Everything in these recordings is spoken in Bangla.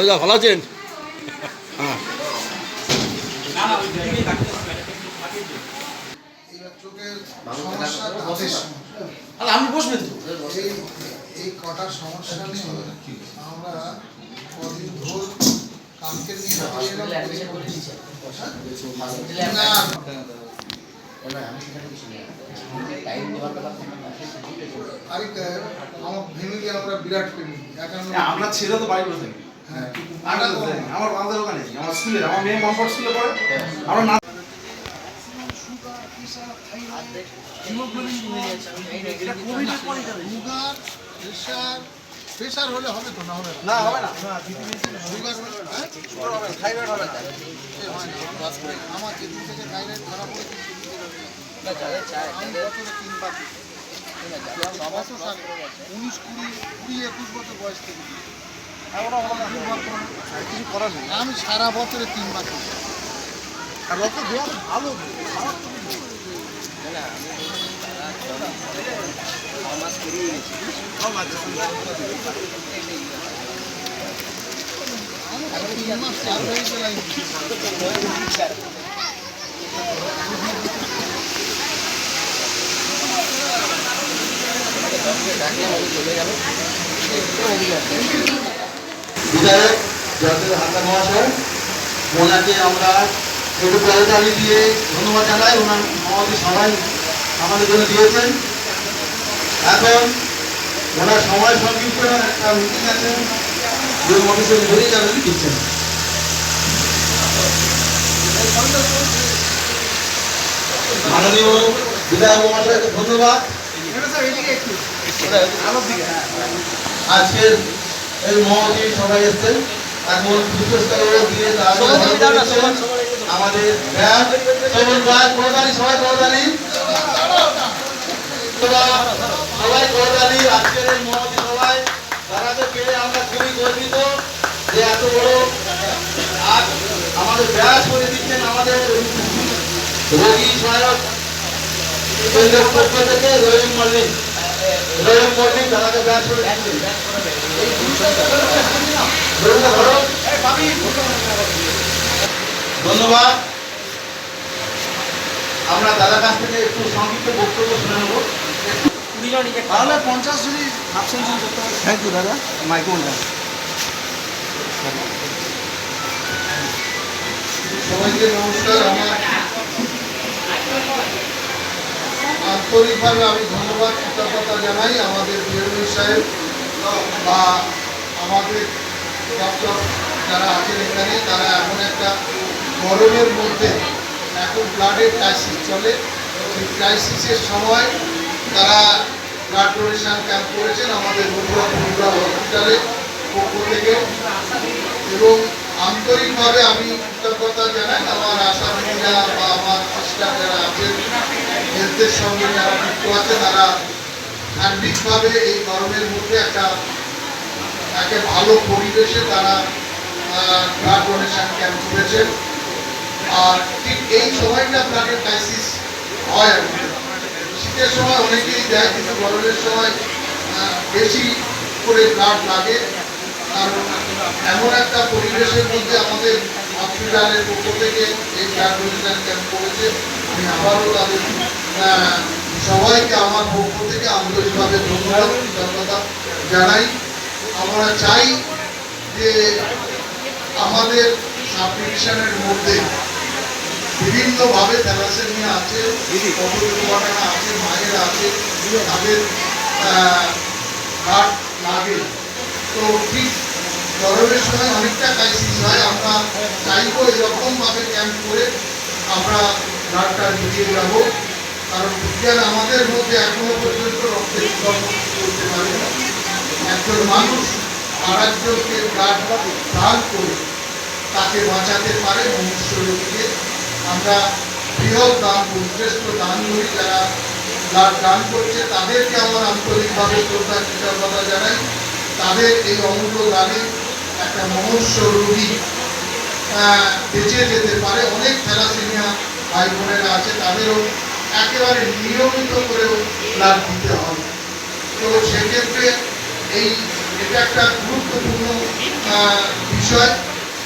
দাদা ভালো আছেন হ্যাঁ আমি বসবেন তো এই এই কটা সমস্যা নিয়ে আমরা কদিন ধর কালকে নিয়ে এলাম। আমার ফ্যামিলি আমরা বিরাট ফ্যামিলি আমরা ছেলে তো বাড়ি বসে থাকি আমরা আমার আমাদের ওখানে আমার স্কুলে আমার মেয়ে মনফট স্কুলে পড়ে। আমরা না প্রেশার প্রেশার হলে হবে তো না হবে না? হবে না। সুগার হলে হ্যাঁ? থাইরয়েড হবে না আমার যেদিন থেকে থাইরয়েড ধরা পড়েছে সেদিন থেকে আমি বছরে তিনবার? উনিশ কুড়ি কুড়ি একুশ বছর বয়স থেকে। কিছু করার নেই আমি সারা বছরে তিনবার। আর রক্ত দেওয়া ভালো তিন মাস হয়ে গেলাম বিধায়ক জয়দেব হাসান মহাশয় ওনাকে আমরা একটু করতালি দিয়ে ধন্যবাদ জানাই। ওনার মহাদি সবাই আমাদের জন্য দিয়েছেন। এখন ওনার সময় সংক্ষিপ্ত একটা মিটিং আছে। যে মধ্যে ধরেই যাবেন দিচ্ছেন। মাননীয় বিধায়ক মহাশয়কে ধন্যবাদ। আজকের এই মহতি সবাই এসছেন। এখন পুষ্পস্তর দিয়ে তারা আমাদের ব্যায়াম করদানি সবাই করদানি সবাই করদানি আজকের এই মহতি সবাই তারাকে পেয়ে আমরা খুবই গর্বিত যে এত বড় আজ আমাদের ব্যাস করে দিচ্ছেন আমাদের রোগী সহায়ক পক্ষ থেকে রহিম মল্লিক। রহিম মল্লিক তারাকে ব্যাস করে ধন্যবাদ। আমরা দাদার কাছ থেকে একটু সংক্ষিপ্ত বক্তব্য শুনে নেব। তাহলে পঞ্চাশ যদি অ্যাবসেন্সন করতে হবে থ্যাংক ইউ দাদা। মাইক্রোফোনটা সবাইকে নমস্কার। আমার আন্তরিকভাবে আমি ধন্যবাদ, কৃতজ্ঞতা জানাই আমাদের বিএমই সাহেব বা আমাদের ডক্টর যারা আছেন এখানে, তারা এমন একটা গরমের মধ্যে এখন ব্লাডের ক্রাইসিস চলে। সেই ক্রাইসিসের সময় তারা ব্লাড ডোনেশন ক্যাম্প করেছেন আমাদের বন্ধুরা হসপিটালে পক্ষ থেকে এবং আন্তরিকভাবে আমি কৃতজ্ঞতা জানাই আমার আশা মহিলা বা আমার সিস্টার যারা আছেন, হেলথের সঙ্গে যারা যুক্ত আছে তারা সার্বিকভাবে এই গরমের মধ্যে একটা একটা ভালো পরিবেশে তারা ব্লাড ডোনেশন ক্যাম্প করেছেন। আর ঠিক এই সময়টা ব্লাডের ক্রাইসিস হয় শীতের সময় অনেকেই দেয় কিন্তু গরমের সময় বেশি করে ব্লাড লাগে। এমন একটা পরিবেশের মধ্যে আমাদের হসপিটালের পক্ষ থেকে এই ব্লাড ক্যাম্প করেছে। আমি আবারও তাদের সবাইকে আমার পক্ষ থেকে আন্তরিকভাবে ধন্যবাদ, কৃতজ্ঞতা জানাই। আমরা চাই যে আমাদের সাব ডিভিশনের মধ্যে বিভিন্নভাবে থ্যালাসেমিয়া আছে আছে, মায়ের আছে, তাদের হার্ট লাগে। তো ঠিক গরমের সময় অনেকটা ক্রাইসিস হয়। আমরা চাইব এরকমভাবে ক্যাম্প করে আমরা ব্লাডটা নিয়ে যাব কারণ বিজ্ঞান আমাদের মধ্যে এখনও পর্যন্ত রক্তের করতে পারে না। একজন মানুষ আর একজনকে ব্লাড দান করে তাকে বাঁচাতে পারে মনুষ্য রোগীকে আমরা বৃহৎ দান, শ্রেষ্ঠ দান করি যারা ব্লাড দান করছে, তাদেরকে আমার আন্তরিকভাবে শ্রদ্ধা, কৃতজ্ঞতা জানাই। তাদের এই অমূল্য দানে একটা মনুষ্য রোগী বেঁচে যেতে পারে। অনেক থ্যালাসেমিয়া ভাই বোনেরা আছে, তাদেরও একেবারে নিয়মিত করেও ব্লাড দিতে হবে। তো সেক্ষেত্রে এই, এটা একটা গুরুত্বপূর্ণ বিষয়।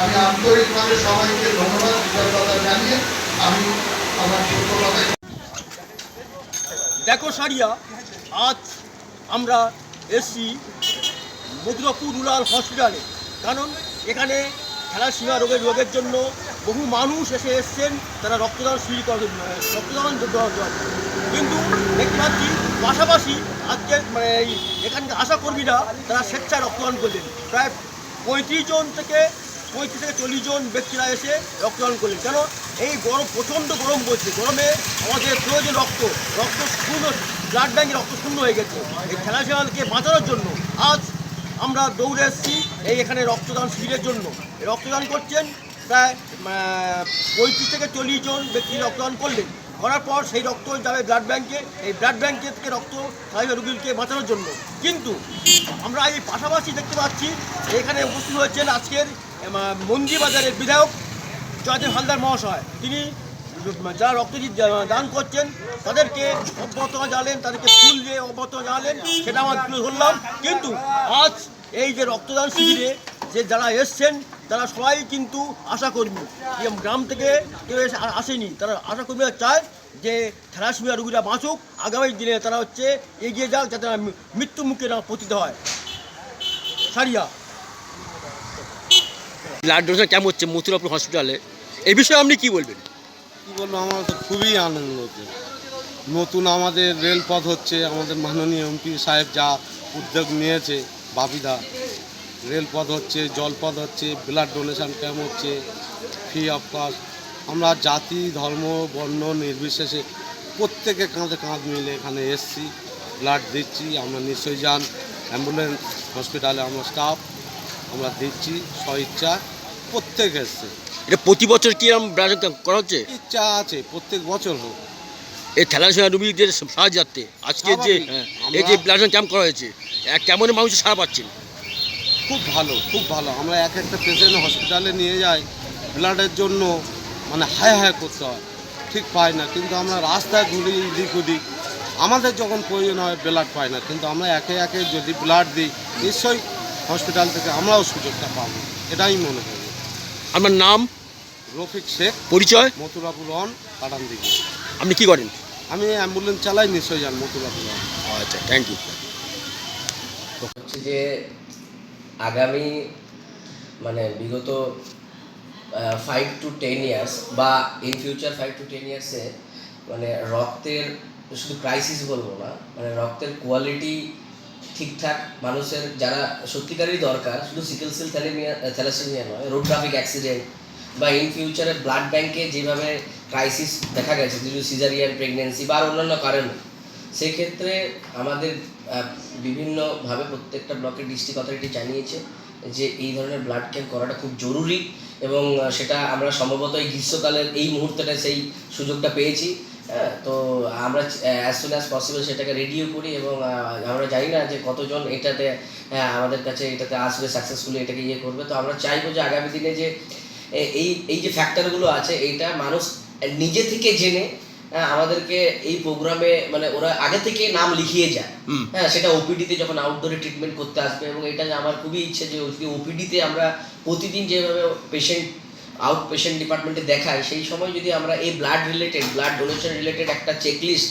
আমি আন্তরিকভাবে সবাইকে ধন্যবাদ কৃতজ্ঞতা জানিয়ে আমি আমার ছোট কথায় দেখো সারিয়া, আজ আমরা এসছি মধুরাপুর রুরাল হসপিটালে। কারণ এখানে থ্যালাসিমিয়া রোগের রোগের জন্য বহু মানুষ এসে এসছেন, তারা রক্তদান শিবির করেন রক্তদান দেওয়ার জন্য। কিন্তু দেখতে পাচ্ছি পাশাপাশি আজকে মানে এই এখানকার আশা কর্মীরা তারা স্বেচ্ছায় রক্তদান করলেন। প্রায় পঁয়ত্রিশ জন থেকে পঁয়ত্রিশ থেকে চল্লিশ জন ব্যক্তিরা এসে রক্তদান করলেন। কেন? এই গরম, প্রচণ্ড গরম পড়ছে। গরমে আমাদের প্রয়োজন রক্ত রক্ত শূন্য ব্লাড ব্যাঙ্কে রক্ত শূন্য হয়ে গেছে। এই থ্যালাসিয়াকে বাঁচানোর জন্য আজ আমরা দৌড়ে এসেছি এই এখানে রক্তদান শিবিরের জন্য। রক্তদান করছেন প্রায় পঁয়ত্রিশ থেকে চল্লিশ জন ব্যক্তি রক্তদান করলেন। করার পর সেই রক্ত যাবে ব্লাড ব্যাংকে, এই ব্লাড ব্যাংকে থেকে রক্ত থালাইভা রুগীকে বাঁচানোর জন্য। কিন্তু আমরা এই পাশাপাশি দেখতে পাচ্ছি, এখানে উপস্থিত হয়েছেন আজকের মন্দিবাজারের বিধায়ক জয়দেব হালদার মহাশয়। তিনি যারা রক্ত দান করছেন, তাদেরকে অভ্যর্থনা জানালেন, তাদেরকে ফুল দিয়ে অভ্যর্থনা জানালেন, সেটা আমার তুলে ধরলাম। কিন্তু আজ এই যে রক্তদান শিবিরে যে যারা এসছেন, তারা সবাই কিন্তু আশাকর্মী। গ্রাম থেকে কেউ এসে আসেনি, তারা আশাকর্মীরা চায় যে থ্যালাসমিয়া রোগীরা বাঁচুক। আগামী দিনে তারা হচ্ছে এগিয়ে যাক, যাতে মৃত্যু মুখে না পতিত হয়। সারিয়া। ব্লাড ডোনেশন কেমন হচ্ছে মথুরাপুর হসপিটালে এ বিষয়ে আপনি কি বলবেন? কি বলব, আমার তো খুবই আনন্দ নতুন আমাদের রেলপথ হচ্ছে, আমাদের মাননীয় এমপি সাহেব যা উদ্যোগ নিয়েছে, বাপিদা। রেলপথ হচ্ছে, জলপথ হচ্ছে ব্লাড ডোনেশন ক্যাম্প হচ্ছে ফ্রি অফ কস্ট আমরা জাতি, ধর্ম, বর্ণ নির্বিশেষে প্রত্যেকে কাঁধে কাঁধ মিলে এখানে এসছি ব্লাড দিচ্ছি। আমরা নিশ্চয়ই যান অ্যাম্বুলেন্স হসপিটালে আমরা স্টাফ আমরা দিচ্ছি স্বইচ্ছা প্রত্যেক এসছে। প্রতি বছর কি এরকম ক্যাম্প করা হচ্ছে? ইচ্ছা আছে প্রত্যেক বছর হোক। এই থ্যালাসিমিয়া রোগীদের সাহায্যার্থে আজকে যে হ্যাঁ, এই যে ব্লাড ক্যাম্প করা হয়েছে কেমন মানুষ সারা পাচ্ছেন? খুব ভালো খুব ভালো। আমরা এক একটা পেশেন্ট হসপিটালে নিয়ে যাই ব্লাডের জন্য মানে হায় হায় করতে হয়। ঠিক পাই না কিন্তু আমরা রাস্তায় ঘুরি এদিক ওদিক। আমাদের যখন প্রয়োজন হয় ব্লাড পাই না। কিন্তু আমরা একে একে যদি ব্লাড দিই নিশ্চয়ই হসপিটাল থেকে আমরাও সুযোগটা পাবো। এটাই মনে করি আমার নাম? রফিক শেখ পরিচয়? মথুরাপুর রন কাটান দিকে আপনি কি করেন? আমি অ্যাম্বুলেন্স চালাই নিশ্চয়ই যান মথুরাপুর রন আচ্ছা থ্যাংক ইউ হচ্ছে যে আগামী মানে বিগত ফাইভ টু টেন ইয়ার্স বা in future five to ten ইয়ার্সে মানে রক্তের শুধু ক্রাইসিস বলব না মানে রক্তের কোয়ালিটি ঠিকঠাক মানুষের যারা সত্যিকারই দরকার শুধু সিকেল সেল থ্যালেমিয়া থ্যালাসেমিয়া নয় রোড ট্রাফিক অ্যাক্সিডেন্ট বা ইন ফিউচারে ব্লাড ব্যাংকে যেভাবে ক্রাইসিস দেখা গেছে যেগুলো সিজারিয়ান প্রেগনেন্সি বা অন্যান্য কারণে, সেক্ষেত্রে আমাদের বিভিন্নভাবে প্রত্যেকটা ব্লকের ডিস্ট্রিক্ট অথরিটি জানিয়েছে যে এই ধরনের ব্লাড ক্যাম্প করাটা খুব জরুরি এবং সেটা আমরা সম্ভবত এই গ্রীষ্মকালের এই মুহূর্তটা সেই সুযোগটা পেয়েছি। হ্যাঁ তো আমরা অ্যাজ সুন অ্যাজ পসিবল সেটাকে রেডিও করি এবং আমরা জানি না যে কতজন এটাতে আমাদের কাছে এটাতে আসবে সাকসেসফুলি এটাকে ইয়ে করবে। তো আমরা চাইব যে আগামী দিনে যে এই এই যে ফ্যাক্টরগুলো আছে এইটা মানুষ নিজে থেকে জেনে আমাদেরকে এই প্রোগ্রামে মানে ওরা আগে থেকে নাম লিখিয়ে যায়। হ্যাঁ সেটা ওপিডিতে যখন আউটডোরে ট্রিটমেন্ট করতে আসবে এবং এটা আমার খুবই ইচ্ছে যে ওপিডিতে আমরা প্রতিদিন যেভাবে পেশেন্ট আউট পেশেন্ট ডিপার্টমেন্টে দেখায় সেই সময় যদি আমরা এই blood related blood donation related একটা চেকলিস্ট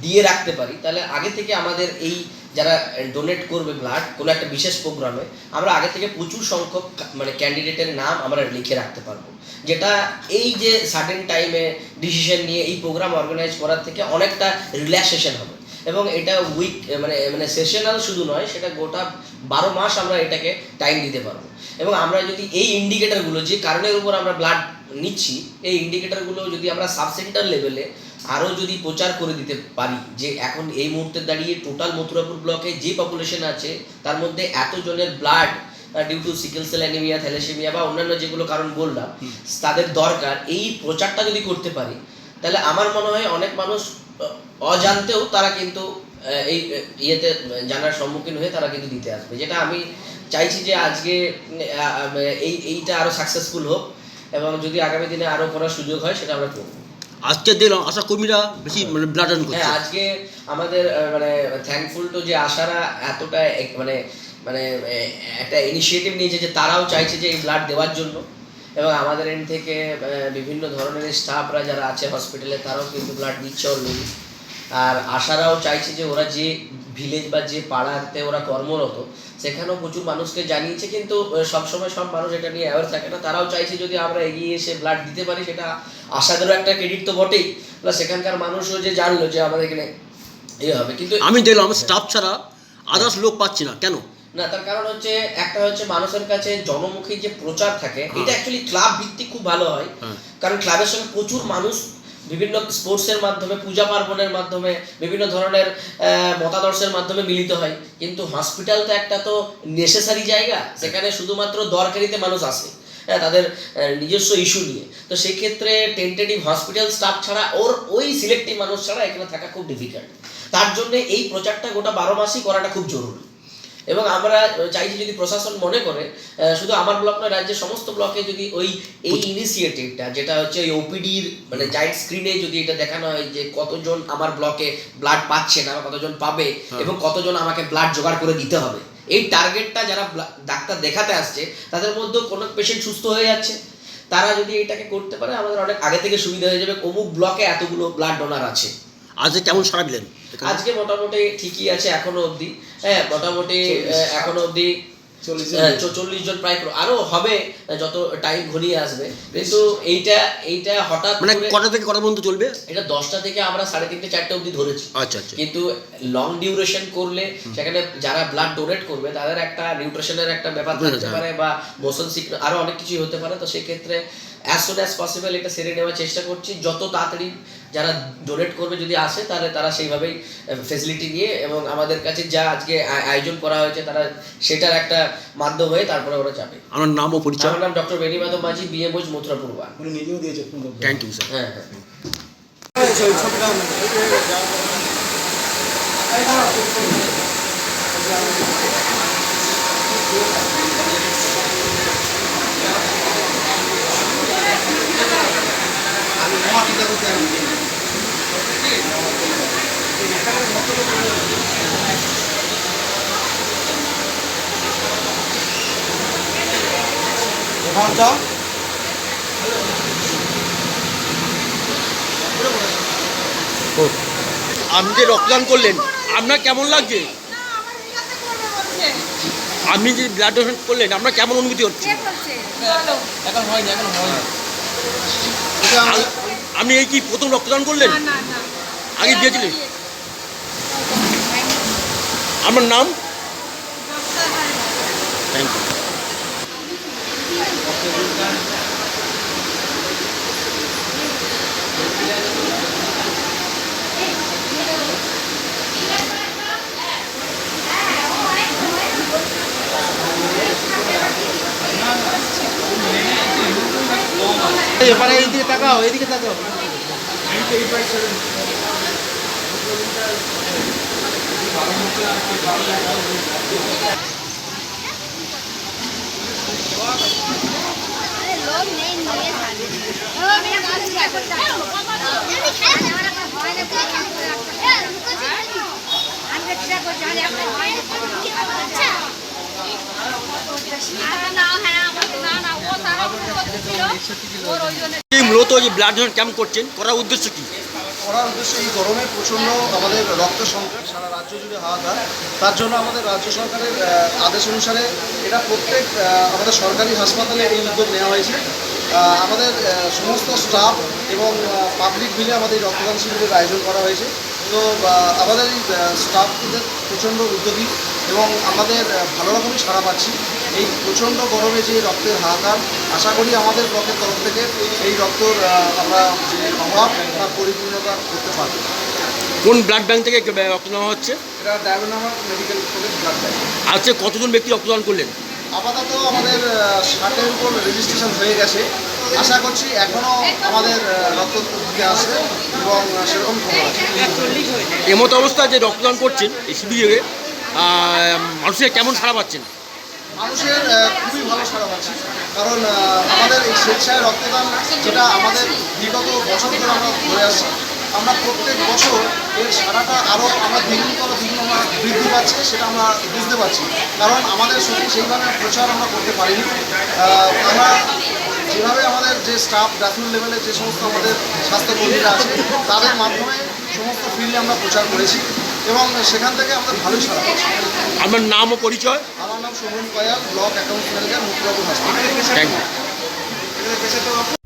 দিয়ে রাখতে পারি তাহলে আগে থেকে আমাদের এই যারা ডোনেট করবে ব্লাড কোনো একটা বিশেষ প্রোগ্রামে আমরা আগে থেকে প্রচুর সংখ্যক মানে ক্যান্ডিডেটের নাম আমরা লিখে রাখতে পারব। যেটা এই যে সাডেন টাইমে ডিসিশন নিয়ে এই প্রোগ্রাম অর্গানাইজ করার থেকে অনেকটা রিল্যাক্সেশন হবে। এবং এটা উইক মানে মানে সেশনাল শুধু নয়, সেটা গোটা বারো মাস আমরা এটাকে টাইম দিতে পারব। এবং আমরা যদি এই ইন্ডিকেটারগুলো যে কারণের উপর আমরা ব্লাড নিচ্ছি, এই ইন্ডিকেটারগুলো যদি আমরা সাবসেন্টার লেভেলে আরও যদি প্রচার করে দিতে পারি যে এখন এই মুহূর্তে দাঁড়িয়ে টোটাল মথুরাপুর ব্লকে যে পপুলেশন আছে তার মধ্যে এতজনের blood due to sickle cell anaemia thalassaemia বা অন্যান্য যেগুলো কারণ বললাম তাদের দরকার। এই প্রচারটা যদি করতে পারি তাহলে আমার মনে হয় অনেক মানুষ অজান্তেও তারা কিন্তু এই ইয়েতে জানার সম্মুখীন হয়ে তারা কিন্তু দিতে আসবে। যেটা আমি চাইছি যে আজকে এই এইটা আরও সাকসেসফুল হোক এবং যদি আগামী দিনে আরও করার সুযোগ হয় সেটা আমরা করব। আজকে দেখলাম আশা কর্মীরা বেশি মানে ব্লাড দান করছে। হ্যাঁ আজকে আমাদের মানে থ্যাঙ্কফুল তো যে আশারা এতটা মানে মানে একটা ইনিশিয়েটিভ নিয়েছে যে তারাও চাইছে যে এই ব্লাড দেওয়ার জন্য। এবং আমাদের এন থেকে বিভিন্ন ধরনের স্টাফরা যারা আছে হসপিটালে তারাও কিন্তু ব্লাড দিচ্ছে অলরেডি আর আশারাও চাইছে যে ওরা যে ভিলেজ বা যে পাড়াতে ওরা কর্মরত সেখানেও প্রচুর মানুষকে জানিয়েছে কিন্তু সবসময় সব মানুষ এটা নিয়ে অ্যাওয়ার থাকে না। তারাও চাইছে যদি আমরা এগিয়ে এসে ব্লাড দিতে পারি সেটা আশাদেরও একটা ক্রেডিট তো বটেই। প্লাস সেখানকার মানুষও যে জানলো যে আমাদের এখানে এ হবে। কিন্তু আমি দেখলাম স্টাফ ছাড়া আদার্স লোক পাচ্ছি না। কেন? না তার কারণ হচ্ছে একটা হচ্ছে মানুষের কাছে জনমুখী যে প্রচার থাকে এটা অ্যাকচুয়ালি ক্লাব ভিত্তিক খুব ভালো হয়। হ্যাঁ। কারণ ক্লাবের সঙ্গে প্রচুর মানুষ বিভিন্ন স্পোর্টসের মাধ্যমে, পূজা পার্বণের মাধ্যমে, বিভিন্ন ধরনের মতাদর্শের মাধ্যমে মিলিত হয়। কিন্তু হসপিটাল তো একটা তো নেসেসারি জায়গা, সেখানে শুধুমাত্র দরকারিতে মানুষ আসে। হ্যাঁ তাদের নিজস্ব ইস্যু নিয়ে। তো সেক্ষেত্রে টেন্টেটিভ হসপিটাল স্টাফ ছাড়া ওর ওই সিলেক্টিভ মানুষ ছাড়া এখানে থাকা খুব ডিফিকাল্ট তার জন্য এই প্রচারটা গোটা বারো মাসই করাটা খুব জরুরি। এবং আমরা চাইছি যদি প্রশাসন মনে করে শুধু আমার ব্লক নয় রাজ্যের সমস্ত ব্লকে যদি ওই এই ইনিশিয়েটিভটা যেটা হচ্ছে ওই ওপিডির মানে জায়েন্ট স্ক্রিনে যদি এটা দেখানো হয় যে কতজন আমার ব্লকে ব্লাড পাচ্ছে না কতজন পাবে এবং কতজন আমাকে ব্লাড জোগাড় করে দিতে হবে এই টার্গেটটা যারা ডাক্তার দেখাতে আসছে তাদের মধ্যেও কোনো পেশেন্ট সুস্থ হয়ে যাচ্ছে। তারা যদি এটাকে করতে পারে আমাদের অনেক আগে থেকে সুবিধা হয়ে যাবে। অমুক ব্লকে এতগুলো ব্লাড ডোনার আছে। আজকে কেমন সারা দিলেন? আজকে মোটামুটি ঠিকই আছে এখনও অবধি। হ্যাঁ মোটামুটি এখনও অবধি চল্লিশ জন প্রায় আরও হবে যত টাইম ঘনিয়ে আসবে। কিন্তু এইটা এইটা হঠাৎ মানে কটা থেকে কটা পর্যন্ত চলবে? এটা দশটা থেকে আমরা সাড়ে তিনটে চারটে অবধি ধরেছি। আচ্ছা আচ্ছা। কিন্তু লং ডিউরেশন করলে সেখানে যারা ব্লাড ডোনেট করবে তাদের একটা নিউট্রিশনের একটা ব্যাপার থাকতে পারে বা মোশন সিক আরও অনেক কিছুই হতে পারে। তো সেই ক্ষেত্রে অ্যাজ সুন অ্যাজ পসিবল এটা সেরে নেওয়ার চেষ্টা করছি। যত তাড়াতাড়ি যারা ডোনেট করবে যদি আসে তাহলে তারা সেইভাবেই ফেসিলিটি নিয়ে এবং আমাদের কাছে যা আজকে আয়োজন করা হয়েছে তারা সেটার একটা মাধ্যম হয়ে তারপরে ওরা যাবে। আমার নাম ও পরিচয়। আমার নাম ডক্টর বেনি মাধব মাঝি বিএ বিএমওজ মথুরাপুরবা থ্যাংক ইউ স্যার হ্যাঁ হ্যাঁ। আপনি যে রক্তদান করলেন আপনার কেমন লাগছে। আপনি যে ব্লাড ডোনেট করলেন আপনার কেমন অনুভূতি হচ্ছে? বলো। এটা আপনি এই কি প্রথম রক্তদান করলেন না, না, না। আগে দিয়েছিলেন? আমার নাম। থ্যাংক ইউ এবারে এইদিকে তাকাও এইদিকে তাকাও মূলত যে ব্লাড ডোনেট ক্যাম্প করছেন করার উদ্দেশ্য কি? করার উদ্দেশ্য এই গরমে প্রচণ্ড আমাদের রক্ত সংকট, সারা রাজ্য জুড়ে হাহাকার। তার জন্য আমাদের রাজ্য সরকারের আদেশ অনুসারে এটা প্রত্যেক আমাদের সরকারি হাসপাতালে এই উদ্যোগ নেওয়া হয়েছে। আমাদের সমস্ত স্টাফ এবং পাবলিক মিলে আমাদের রক্তদান শিবিরের আয়োজন করা হয়েছে। তো আমাদের এই স্টাফদের প্রচণ্ড উদ্যোগী এবং আমাদের ভালো রকমই সাড়া পাচ্ছি। এই প্রচণ্ড গরমে যে রক্তের হাহাকার আশা করি আমাদের ব্লকের তরফ থেকে এই রক্তর আমরা যে অভাব তা পরিপূর্ণতা করতে পারব। কোন ব্লাড ব্যাংক থেকে রক্ত নেওয়া হচ্ছে? এটা ডায়াবেনামা মেডিকেল কলেজ ব্লাড ব্যাংক আজকে কতজন ব্যক্তি রক্তদান করলেন? আপাতত আমাদের ষাটের উপর রেজিস্ট্রেশন হয়ে গেছে। আশা করছি এখনও আমাদের রক্ত আসবে এবং সেরকম এমতো অবস্থা যে রক্তদান করছেন এই শিবিরে মানুষের কেমন সাড়া পাচ্ছেন? মানুষের খুবই ভালো সাড়া পাচ্ছি। কারণ আমাদের এই স্বেচ্ছায় রক্তদান যেটা আমাদের বিগত বছর ধরে আমরা করে আসছি, আমরা প্রত্যেক বছর এর সারাটা আরও আমরা দ্বিগুণ করা দ্বিগুণ আমরা বৃদ্ধি পাচ্ছে, সেটা আমরা বুঝতে পারছি। কারণ আমাদের সত্যি সেইভাবে প্রচার আমরা করতে পারিনি। আমরা যেভাবে আমাদের যে স্টাফ গ্রাসরুট লেভেলে যে সমস্ত আমাদের স্বাস্থ্যকর্মীরা আছে, তাদের মাধ্যমে সমস্ত ফিল্ডে আমরা প্রচার করেছি। এবং সেখান থেকে আমাদের ভালোই সারা আমার আপনার নাম ও পরিচয়? আমার নাম Shovan Koyal block account manager মুক্তিবাবু হাসপাতাল। Thank you